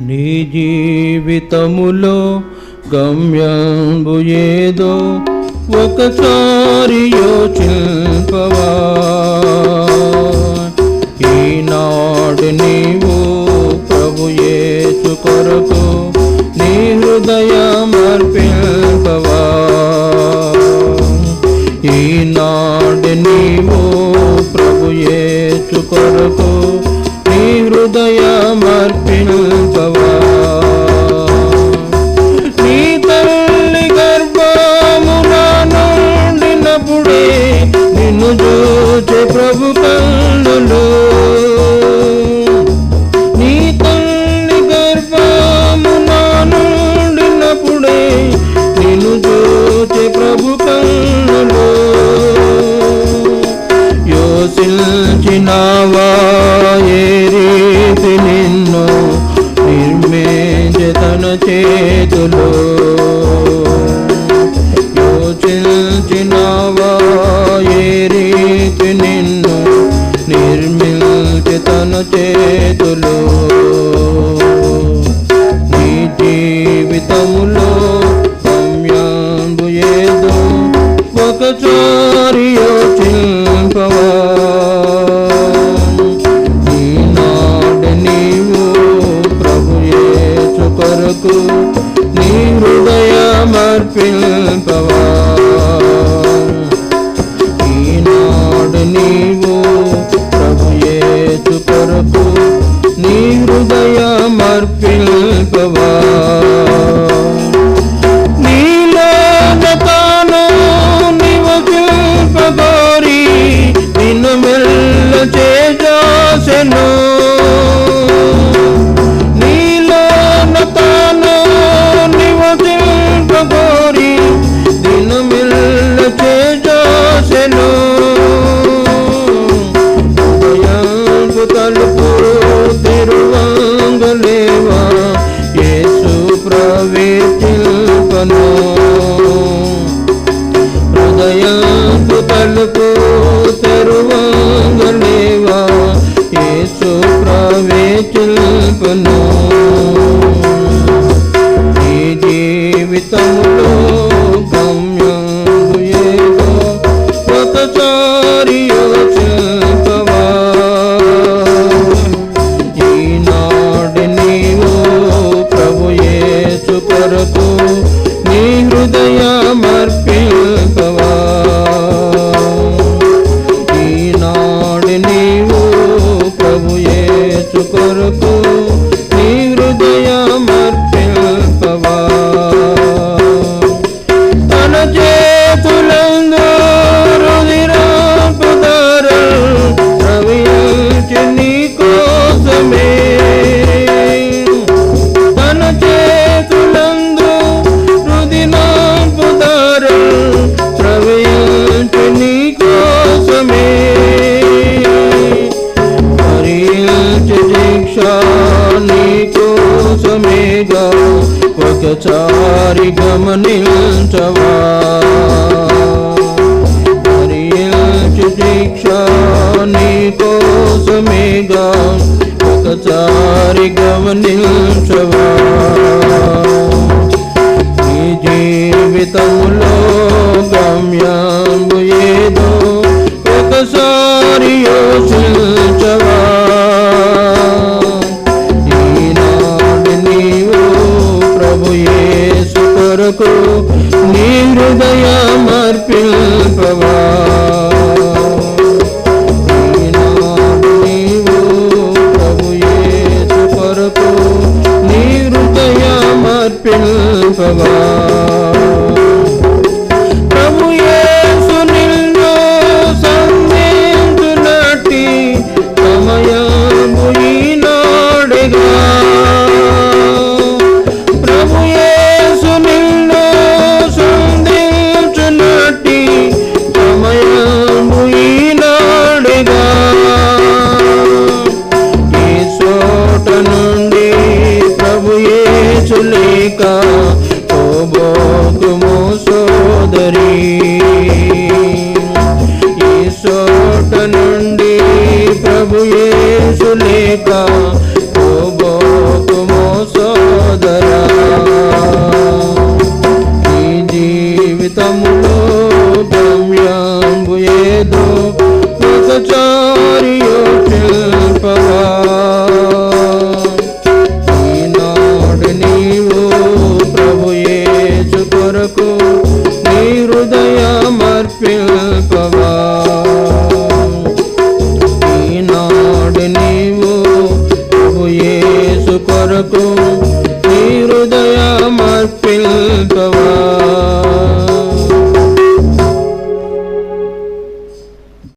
నీ జీవితములో గమ్యంబు ఏదో ఒకసారి యోచింపవా. ఈనాడు నీవు ప్రభు యేసు కొరకు నీ హృదయం అర్పింపవా. ఈనాడు నీవు ప్రభు యేసు కొరకు నీ హృదయం అర్పింపవా నీ తల్లి గర్భమున నుండినప్పుడే నిన్ను చూచే ప్రభు కళ్ళు చేతులు యోచించినావా ఏ రీతి నిన్ను నిర్మించే తన చేతులు నీ జీవితములు హృదయమర్పింపవా ఈనాడు నీవు ప్రభు యేసు కొరకు నీ హృదయమర్పింపవా నీలోన ప్రవేశిల్పను. హృదయంపు తలుపు తెరువంగలేవా యేసు ప్రవేశిల్పను. ఒకసారి గమనించవా? దీక్ష నీ కోసమేగా ఒకసారి గమనించవా? నీ జీవితంలో గమ్యా కొరకు నీ హృదయ మార్పిల్పవా నీవు ప్రభు యేసు కొరకు లేక పోబోతుము సోదరి ఈ చోట నుండి ప్రభు యేసు లేక పోబోతుము సోదరా ఈ జీవితములో గమ్యాంబు ఏదో তো